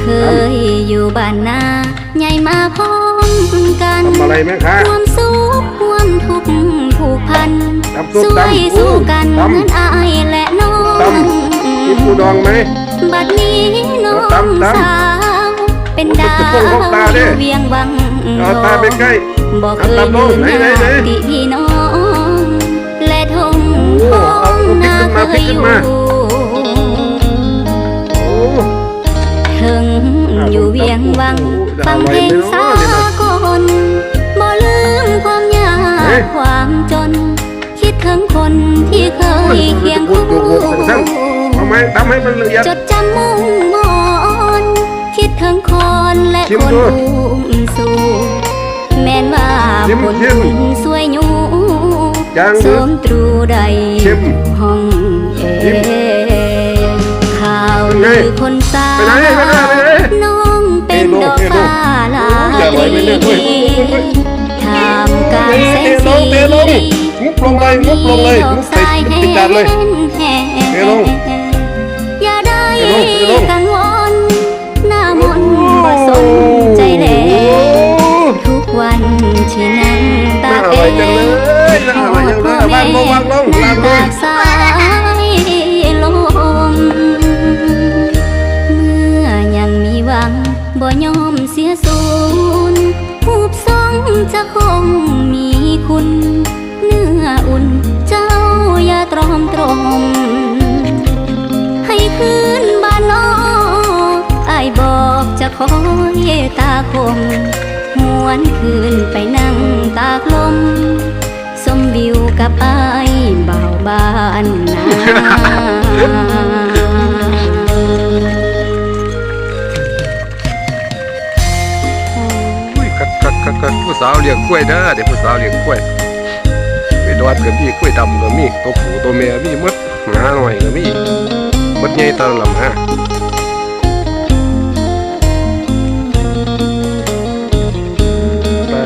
เคยอยู่บ้านนาใหญ่มาพร้อมกันทำอะไรแม่ค้าร่วมสุขร่วมทุกข์ผูกพันตำส้มช่วยตำสู้กันตำเหมือนอายและน้องตำกินปูดองไหมบัดนี้น้องตำตำสาวเป็นดาโอ้วโหเป็นพวกตาดิเวียงวังเอาตาไปใกล้บอกเคเอายตำลลืงมไหนหไหนน้าไหนที่พี่น้องและทงโอ้ทเอาองนาเอาเคพริยกขึ้อนยู่ อยู่เวียงวัง ฟังเพลงสากลบ่ลืมความยาเฮ้กยความจน คิดถึงคนที่เคยเคียงคู่ทำไมทำให้มันละเอียดจดจำมุ่งมอนคิดถึงคนและชิมคนดูอุ้มสู่แม่นว่าชิมคนชิมบุญสวยอยู่จางสดูวมตรูใดชิมห้องเอชิมข่าวเป็นไงลือคนสาไลงดอกเทลงฟ้าลาอย่าไหลไปเนี่ยเว้ยทามกลารแสงเทลสีงเทลงงุบลงเลยงุบลงเลยงุบใส่ติดจานเลยเทลงอย่าได้เทลงเทลงกังวลหน้ามนบ่สนใจแลโอ้ทุกวันที่นั่งตากน่าอร่อยจังเลยน่ คุณเนื้ออุ่นเจ้าอย่าตรอมตรม ให้คืนบ้านนอกอบอกจะคอยตาคมหวนคืนไปนั่งตากลม สมวิวกับไอเบาบ้านนาาวเลี้ยงกล้วยเด้อเดี๋ยวผู้สาวเลี้ยงกล้วยไปดอดก็มีกล้วยดำก็มีตัวผู้ตัวแม่มีมดหาหน่อยก็มีมดใหญ่ตาลำฮะป๊า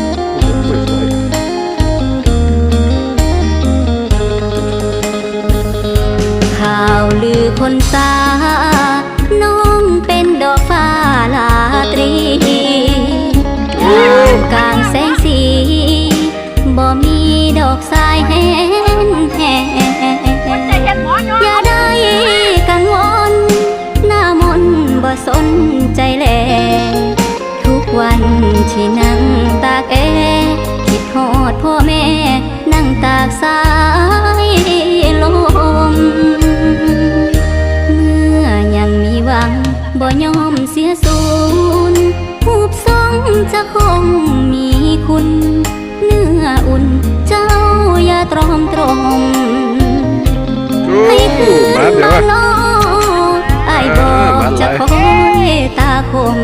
ดโอ้โหสวยข่าวลือคนสา เดี๋ยวมาอะนอกไอ้ายบออ่ากมาหลายจะคอยตาคม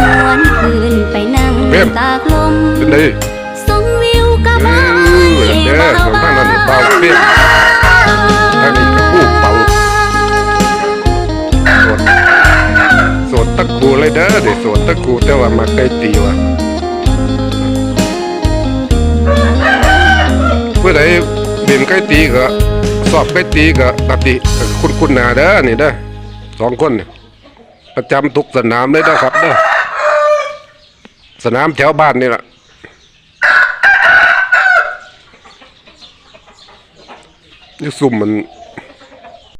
นวนคืนไปนั่งเพิ่มตากลมเป็นไงสมวิวกับเอไอ้อเด้อบ่าวข้างนั้นเบาเปรี้ยวทางนี้ก็คู่เป่าโสดโสดตะกูเลยเด้อเดี๋ยวโสดตะกูแต่ว่ามาใกล้ตีว่ะเพื่อใดเด่นใกล้ตีก็สอบใกล้ตีก็ปฏิ คุณคุณหนาเด้อนี่เด้อสองคนเนี่ยประจำทุกสนามเลยนะครับเด้อสนามแถวบ้านนี่แหละนี่ซุ่มมัน